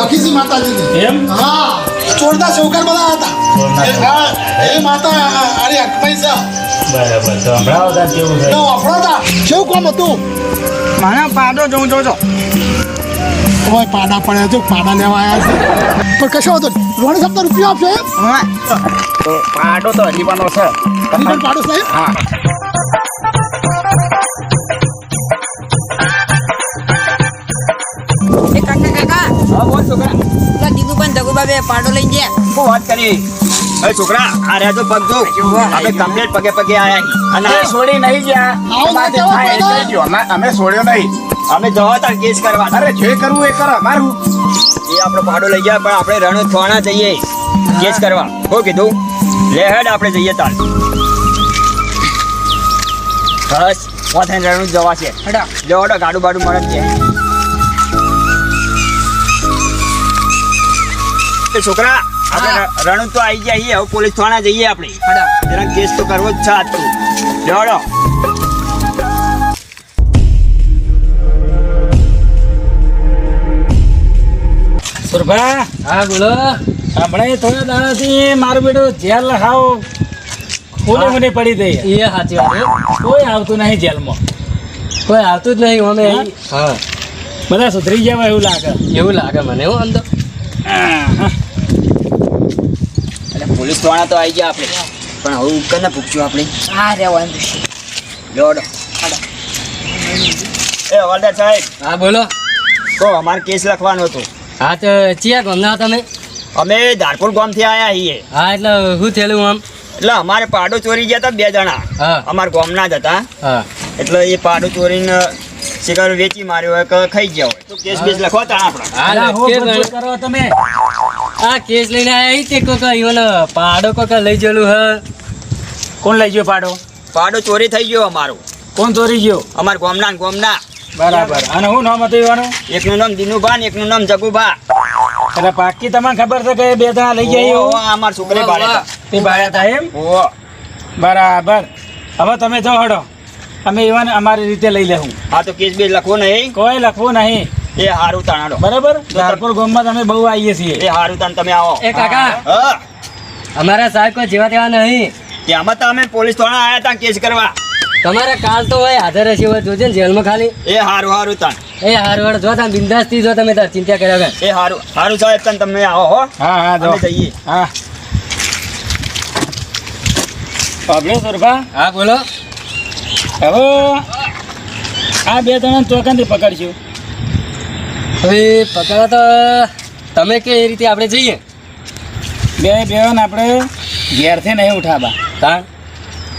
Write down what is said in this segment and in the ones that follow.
ઓળખી માતાજીની. એમ? હા. ચોરદા શોકર બધા હતા. એ માતા અરે અકમાઈ છે. બરાબર તો સંભળાવો તાર કેવું છે તો અફડાતા કેવું કોમ હતું? મારા પાડો જોઉં જોજો ઓય પાડા પડ્યા જો પાડા લેવા આવ્યા છે. પણ કશો હતો રોણી સાહેબ તો રૂપિયો આપશો એમ? તો પાડો છે પાડો સાહેબ? હા. બોલ છોકરા. પેલા દીદુભાઈ ધગુબા બે પાડો લઈને ગયા. શું વાત કરી. અરે છોકરા આ રહ્યા તો પગ જો આપણે કમ્પ્લેટ પગે પગે આયા અને છોડી નહીં ગયા. આવું ના તમારે કહેવાય થાય એ ભાઈ. કહી દ્યો. અમે- અમે છોડ્યો નહીં. અમે જવા તાર કેસ કરવા. અરે જે કરવું એ કરો અમારું. એ આપણો ભાડો લઈ ગયા પણ આપણે રણો થોણા જઈએ. કેસ કરવા. શું કીધું લે હેડ આપણે જઈએ તાર. બસ પોતે રણું જવા છે. હેડા. જો ગાડું બાડું મળે છે. એ છોકરા આપણે રણુ તો આવી ગયા છીએ હવે પોલીસ થાણા જઈએ આપણે. જરા કેસ તો કરવો જ છે આજ તો. લેવડો સુરભા હા બોલો. હમણાં થોડા દાડાથી મારું બેટું જેલ હાવ ખોલે મને પડી દઈ એ સાચી વાત કોઈ આવતું નહીં જેલમાં. કોઈ આવતું જ નહીં અમે હા? હા બધા સુધરી ગયા એવું લાગે. એવું લાગે મને એવું આમ તો થાણા તો આવી ગયા આપણે. પણ હવે ઉપર ને પૂછ્યું આપણે? આ વાંધો છે. લેવડો એ હવાલદાર સાહેબ. હા બોલો. તો અમારે કેસ લખવાનો હતો. હા તો ચિયા ગમના તમે? અમે ધારપુર ગામથી આવ્યા છીએ. હા એટલે શું થયેલું આમ? એટલે અમારે પાડો ચોરી ગયા હતા બે જણા. હા. અમારા ગામના જ હતા. એટલે એ પાડો ચોરીને શિકાર વેચી માર્યો હોય કે ખાઈ ગયા. હોય તો કેસ બેસ લખવા તા આપણે. હા અલા, હો કેસ બધું કરો તમે. આ કેસ લઈને આવ્યા તે કોક ઓલો પાડો કોક લઈ ગયેલું હ. કોણ લઈ ગયો પાડો? પાડો ચોરી થઈ ગયો અમારો. કોણ ચોરી ગયો? અમાર ગોમના ગોમના. બરાબર. અને હું નામ હતું એવાનું? એકનું નામ દિનુભા ને એકનું નામ જગુભા. એટલે પાકી તમને ખબર છે કે બે જણા લઈ ગયા અમારા છોકરે બાળે તે બાળ્યા હતા એમ? ઓ બરાબર. હવે તમે જાઓ હડો. અમે એવાને અમારી રીતે લઈ લેવું હા તો કેસ બેસ લખવો નહીં. કોઈ લખવું નહીં. એ હારું તાણાડો બરાબર? ધારપુર ગામમાં તમે બહુ આવીએ છીએ. એ હારું તાણ તમે આવો. એ કાકા અમારા સાહેબ કોઈ જેવા તેવા નહીં. તેમાં તો અમે પોલીસ થોડા આયા તા કેસ કરવા. તમારે કાલ તો હોય હાજર હશે હોય જોજે ને જેલમાં ખાલી. એ હારું હારું તાણ. એ હારું જો તમે બિંદાસથી જો તમે તાર ચિંતા કર્યા વગર. એ હારું હારું સાહેબ તાણ તમે આવો હો. હા હા જો. જઈએ. હા. પાબલો સુરભા? હા બોલો. હવે આ બે ત્રણ ચોકાનથી પકડશું. હવે પકડા તો તમે કે એ રીતે આપણે જઈએ? બે બેન આપણે ઘેરથી નહીં ઉઠાવા તાણ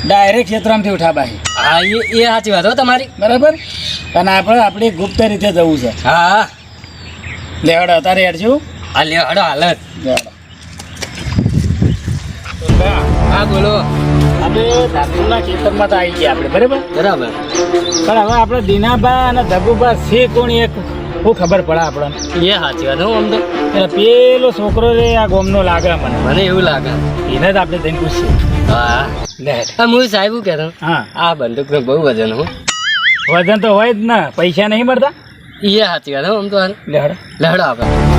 ડાયરેક્ટ ક્ષેત્રમાંથી ઉઠાબા હા એ એ સાચી વાત હો તમારી. બરાબર? અને આપણે આપણે ગુપ્ત રીતે જવું છે. હા. હા લેવડો અત્યારે હેડશું આ લ્યો હડો હાલત લેવડો. હા બોલો. આપણે ધાતુના ક્ષેત્રમાં તો આવી ગયા આપણે બરાબર? બરાબર. પણ હવે આપણે દીનાબા અને ધબુબા છે કોણ એક? શું ખબર પડે આપણને? એ સાચી વાત. હું આમ તો એટલે પેલો છોકરો રે આ ગોમનો લાગે મને. મને એવું લાગે. એને જ આપણે જઈને પૂછીએ. હા. લે. હા હું સાહેબ હું કહેતો? હા. આ બંદૂકનું બહુ વજન હો. વજન તો હોય જ ને. પૈસા નહીં મળતા? એ સાચી વાત હો આમ તો હાલ. લહેડો લહડો આપણે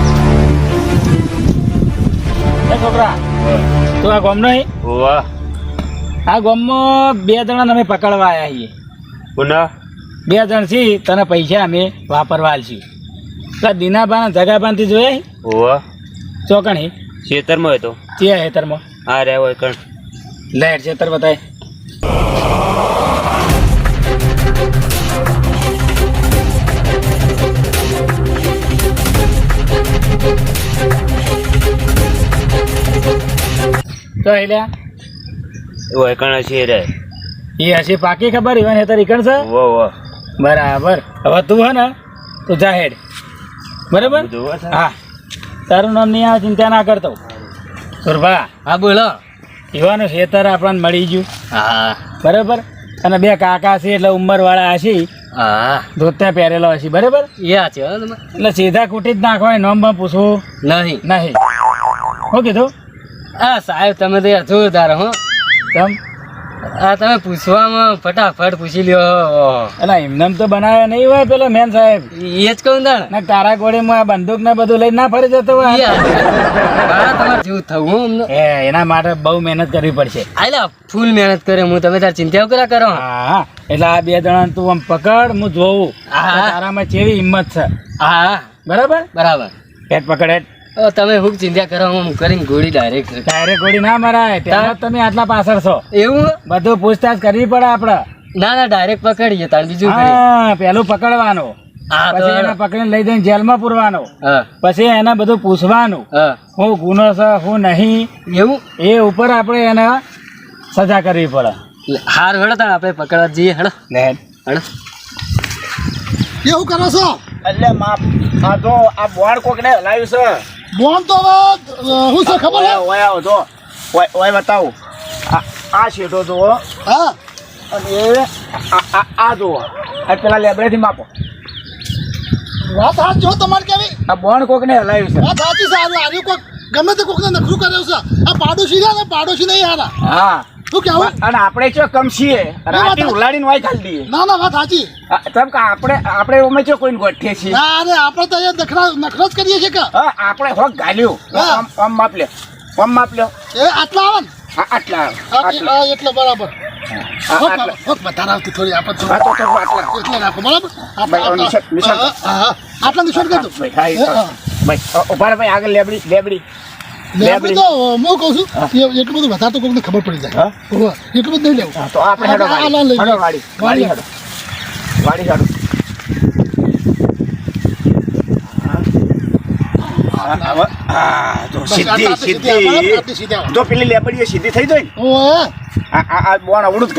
છોકરા તું આ ગોમનો હે? વાહ આ ગોમમાં બે જણા અમે પકડવા આવ્યા છીએ. પુનઃ બે જણ છીએ તને પૈસા અમે વાપરવા આલશું. પેલા દીનાબા જગાબાનથી જોયા હે? ઓવા ચોકણી ખેતરમાં હતો ત્યાં હેતરમાં આ રે હોય કણ લેટ ખેતર બતાય તો એટલે હોય કણ છે રે એ હશે પાકી ખબર ઈવન હેતર ઈકણ છે વો વો બરાબર હવે તું હે ને તું જા હેડ બરાબર? જોવા હા. તારું નામ નહીં આવે ચિંતા ના કરતો. સુરભા હા બોલો. યુવાનું ખેતર આપણને મળી ગયું. હા. બરાબર? અને બે કાકા છે એટલે ઉંમરવાળા હશે. હા. ધોતા પહેરેલો હશે. બરાબર? એ છે એટલે સીધા કૂટી જ નાખવાય નામ પણ પૂછવું નહીં. નહીં. શું કીધું? હા સાહેબ તમે તો યાર તારે હો. તમ? આ તમે પૂછવામાં ફટાફટ પૂછી લ્યો. એટલે એમને તો બનાવ્યા નહીં હોય પેલો મેન સાહેબ. એ જ કહું તાણ. ના તારા ગોળીમાં આ બંદૂક ને બધું લઈને ના ફરી જતો હોય. તમારે જેવું થવું અમને. એના માટે બહુ મહેનત કરવી પડશે. આયલા ફૂલ મહેનત કરે હું તમે તાર ચિંતા કરા કરો? હા. એટલે આ બે જણા તું આમ પકડ હું જોઉં. તારામાં કેવી હિંમત છે. હા. બરાબર? બરાબર. પેટ પકડે તમે હુક ચિંતા કરો હું કરીને ગોળી ડાયરેક્ટ ડાયરેક્ટ ગોળી ના મરાય. તેમાં તમે આટલા પાછળ છો. એવું? બધું પૂછતાછ કરવી પડે આપડે. ના ના ડાયરેક્ટ પકડીએ તાર બીજું હા પેલું પકડવાનું. પછી એને પકડીને લઈ જઈને જેલમાં પૂરવાનો. પછી એને બધું પૂછવાનું. હા. હું ગુનો છે હું નહીં. એવું? એ ઉપર આપણે એને સજા કરવી પડે. હાર હળો તા આપણે પકડવા જઈએ હળો હળો એવું કરો છો? એટલે માપ આ તો આ બોર્ડ કોકને હલાવ્યું છે. બોન તો હવે શું છે ખબર હે? ઓય આવો જો. ઓય ઓય બતાવું. આ શેઠો જુઓ. હા. અને આ જુઓ. આ પેલા લેબરેથી માપો. વાત હાથ જો તમારે કેવી? આ બોર્ડ કોકને હલાવ્યું છે. વાત સાચી છે આ કોક. ગમે તે કોકને નખરું કર્યું છે. આ પાડોશી ને પાડોશી નહીં હારા. હા. શું કેવું અને આપણે ચો કમ છીએ રાતી ઉલાડીને વાય ખાલી દઈએ. ના ના વાત સાચી. તમ કે આપણે આપણે અમે ચો કોઈને ગોઠીએ છીએ. ના અરે આપણે તો અહીંયા નખરા નખરા જ કરીએ છીએ કે? હા આપણે હોક ગાલ્યું. આમ આમ માપ લ્યો. આમ માપ લ્યો. એ આટલા આવે ને? આટલા આ એ- આટલા. આ એટલે બરાબર. આટલા. હા નિશાન- નિશાન. હા, હા, હા. આટલા નિશાન કરી દો ભાઈ હા. હા. ભાઈ આગળ લેબડી લેબડી. લેબડી તો હું કહું છું એટલું બધું વધારે તો કોઈને ખબર પડી જાય. એટલું બધું નહીં લેવું. તો આપણે હેડો આ- આ વાડી ના લઈ હેડો જાઓ. વાડી વાડી હેડો. વાડી હેડો. હા, હવે, હા, જો બસ સીધી પેલી થઈ જાય આ બોણ અવળું જ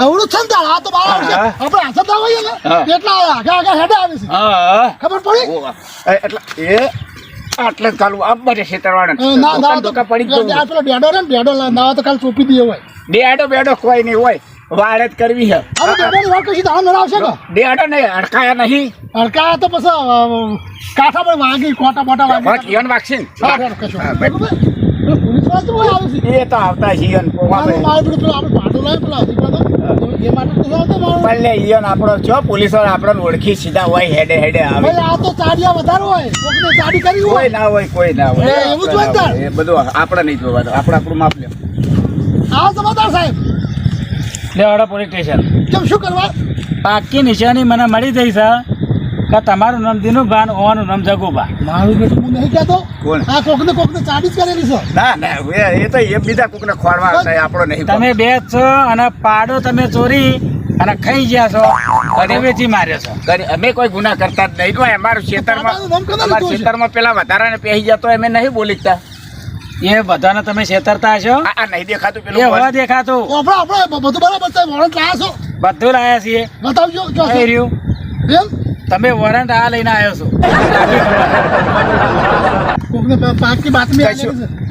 આવડું જ છે ને આ તો. હા. આપણે હાથે આવીએ ને. એટલા આગા આગા હેડે આવે છે. ખબર પડી? એટલે એ આટલે જ ગાલું આ છે ખેતરવાળા ના, ના, તો ધોકા પડી ગયો પેલો બેડો ને, બેડો ના તો કાલ ચોપી દઈએ હોય. બેડો બેડો કોઈ નહીં હોય વાળે જ કરવી છે હવે બેડોની વાળ કશી દાડા મેળ આવશે? ડેડો નહીં અડકાયા નહીં અડકાયા તો પછી કાઠા પર વાગી, કોટા બોટા વાગી. ઈવન વાગશે હા, ને. હા. એ તો આવતા ને મારું આપણે પેલો આપણે ભાડું લાવે, પેલો પણ લે ઈયન આપણો છો પોલીસવાળા આપણને ઓળખી સીધા હોય હેડે હેડે આવે. આ તો ચાડિયા વધારે હોય. કોકને ચાડી કરી કોઈ ના હોય કોઈ ના હોય. એવું જ હોય એ બધું આપણે નહીં જોવાનું આપણે આપણું માપ લે. આ સમાધાન સાહેબ. લેવાડો પોલીસ સ્ટેશન. કેમ શું કરવા? પાકી નિશાની મને મળી જઈ છે કે તમારું નામ દિનુભાન ઓવાનું નામ જગુબા મારું બેટું હું નહીં કહેતો? કોણ? આ કોકને કોકને ચાડી જ કરેલી છો. ના ના એ- તો એ બીજા કોકને ખોરવા આવતા આપણો નહીં તમે બે છો અને પાડો તમે ચોરી અને ખાઈ ગયા છો અને વેચી માર્યો છો. અમે કોઈ ગુના કરતા જ નહીં. કોઈ અમારું કોને અમારા લીધું ખેતરમાં પેલા વધારાને પહેરી જતો અમે નહીં બોલીતા. એ બધાને તમે છેતરતા હશો આ નહીં દેખાતું એ હવે દેખાતું. આપણે આપણે બધું બરાબર છે વોરંટ લાયા છો. બધું લાયા છીએ. બતાવજો જો રહ્યું. એમ? તમે વોરંટ આ લઈને આવ્યો છો.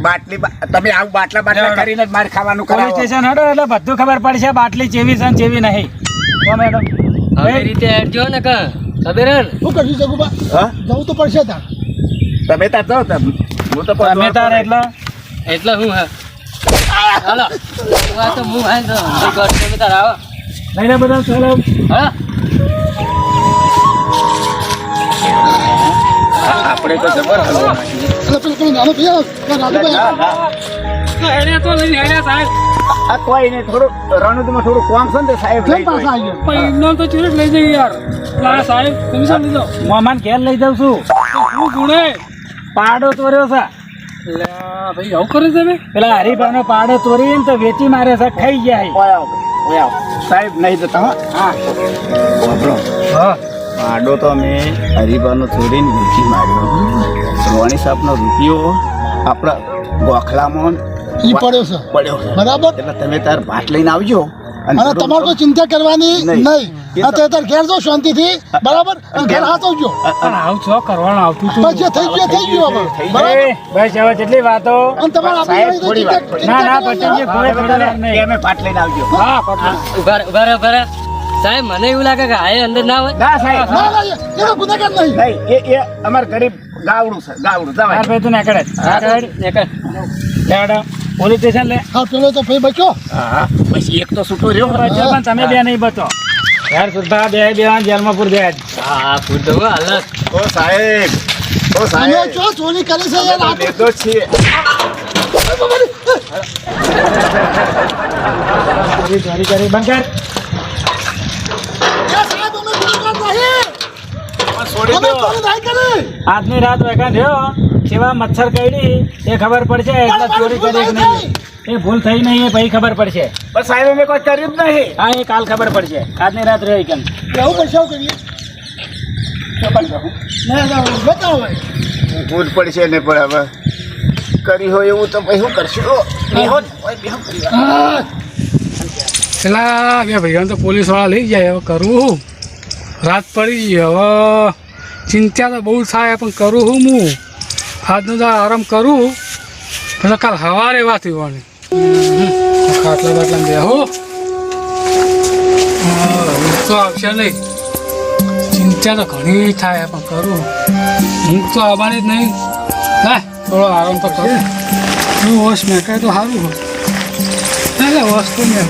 બાટલી બા- તમે આવું બાટલા બાટલા. કરીને જ મારે ખાવાનું કરાવો. સ્ટેશન હડો એટલે બધું ખબર પડશે બાટલી ચેવી છે ને ચેવી નહીં. હો મેડમ આવી રીતે હેડજો ને કા? ખબર હે ને? શું કરશું જગુબા હા? જવું તો પડશે તાર. તમે તાર જાઓ તમે હું તો તમે તાર એટલે? એટલે હું હા. હાલો. આ તો હું હા તો લઈને બધા હા? આપણે તો જબર. એટલે પેલો પેલો નાનો ભૈયા પેલો રાજુભાઈ ના, ના. આ લઈ નહીં થોડું રણુદમાં થોડું કોમ છે ને તે સાહેબ કેમ લઈ પાછા જાય. આવી મોમાન ઘેર લઈ જાઉં છું પાડો ચોર્યો છે પેલા હરીભાઈનો પાડો તોરીને તો વેચી મારે છે ખાઈ ગયા છે. ઓય આવો, ઓય આવો. સાહેબ નહીં જતા હો. હા આડો તો અમે હરીબાનો છોડીને વેચી માર્યો. રોણી સાહેબનો રૂપિયો આપણા ગોખલામાં ઈ પડ્યો છે. પડ્યો બરાબર? એટલે તમે તાર ભાત લઈને આવજો અને તમારે કોઈ ચિંતા કરવાની નહીં. આ તો- તાર ઘેર જાઓ શાંતિથી. બરાબર? અને ઘેર હાચવજો પણ આવું છો કરવાનું? આવતું થઈ ગયો થઈ ગયો બરાબર? બસ હવે જેટલી વાતો અને તમારે સાહેબ, થોડી વાત, ના, ના, ચિંતા કોઈ પડે એ નહીં અમે ભાત લઈને આવજો. હા ઊભા ઊભા ઊભા રહો. સાહેબ મને એવું લાગે કે આ અંદર ના હોય ના સાહેબ ના ના એ- એનો ગુનેગાર નહીં નહીં એ એ અમાર ગરીબ ગાવડું છે ગાવડું હાર આ ભાઈ તું નીકળે. નીકળ. નીકળ. લેવડો. પોલીસ સ્ટેશન લે હા પેલો તો ભાઈ બચો હા બસ એક તો છૂટો રહ્યો પણ તમે બે નહીં બચો યાર સુધા બે બે જેલમાં પૂર દે હા પૂર દો હાલત ઓ સાહેબ ઓ તમે ચો ચોરી કરે છે યાર આ તો- છે ચોરી ચોરી કરી બંધ કર એ સાહેબ અમે ગુનેગાર નહીં છોડી અમે દો ચોરી નહીં કરી આજની રાત વેગા થયો કેવા મચ્છર કઈડી એ ખબર પડશે એટલે ચોરી કરી કે નહીં. એ ભૂલ થઈ નહીં એ પછી ખબર પડશે. પણ સાહેબ અમે કોઈ કર્યું જ નહીં. હા એ કાલ ખબર પડશે. આજની રાત રહી કેમ એવું પૈસા કરીએ? ભૂલ પડશે ને પણ હવે કરી હોય એવું તો પછી શું કરશું? પેલા બે ભાઈઓને તો પોલીસવાળા લઈ જાય હવે કરવું હું? રાત પડી ગઈ. હવે ચિંતા તો બહુ થાય, પણ કરું હું હું આજનો તો આરામ કરું. પણ કાલ સવારે વાત થવાની. ખાટલા બાટલા બેહો. તો આવશે નહીં. ચિંતા તો ઘણી થાય, પણ કરું હું. તો આવવાની જ નહીં. ના થોડો આરામ તો કરું. હું હોશ મેં કહે તો સારું હોય. ના વોશ તો મેં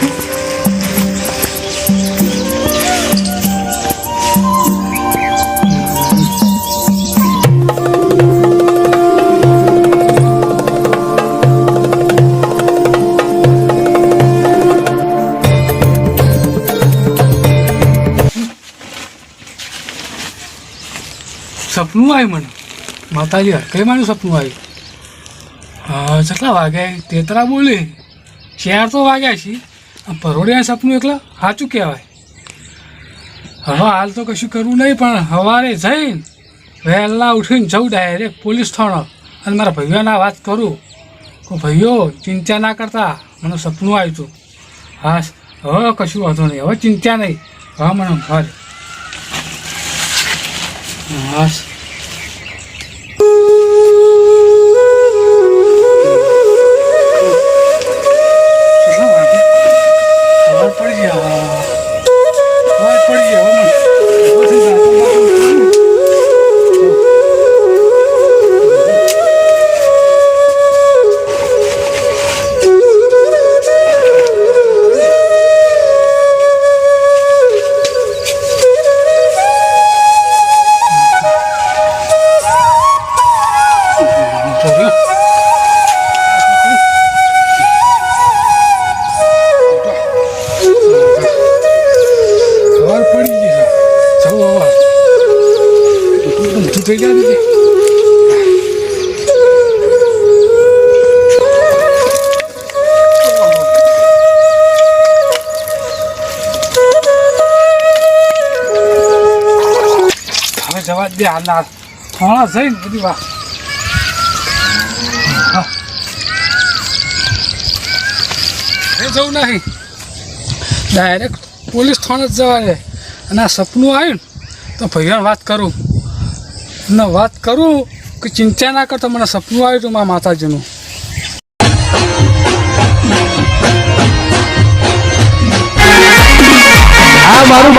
સપનું આવ્યું મને. માતાજી કઈ મારું સપનું આવ્યું. હા કેટલા વાગ્યા તેતરા બોલે. ચાર તો વાગ્યા છે. પરોડિયા સપનું એકલા સાચું કહેવાય. હવે હાલ તો કશું કરવું નહીં, પણ સવારે જઈને વહેલા ઉઠીને જવું ડાયરેક્ટ પોલીસ થાણો. અને મારા ભાઈઓના વાત કરું. કે ભાઈઓ ચિંતા ના કરતા. મને સપનું આવ્યું હતું. હા, હવે કશું વાંધો નહીં. હવે ચિંતા નહીં. હવે મને ભરે. બસ થઈ દીદી હવે જવા દે હાલના થોડા જઈને બધી વાત. જવું નહીં. ડાયરેક્ટ પોલીસ થાણે જ જવા દે. અને આ સપનું આવ્યું તો ભૈયા વાત કરું. અને વાત કરું કે ચિંતા ના કરતો મને સપનું આવ્યું હતું મારા માતાજીનું. મારું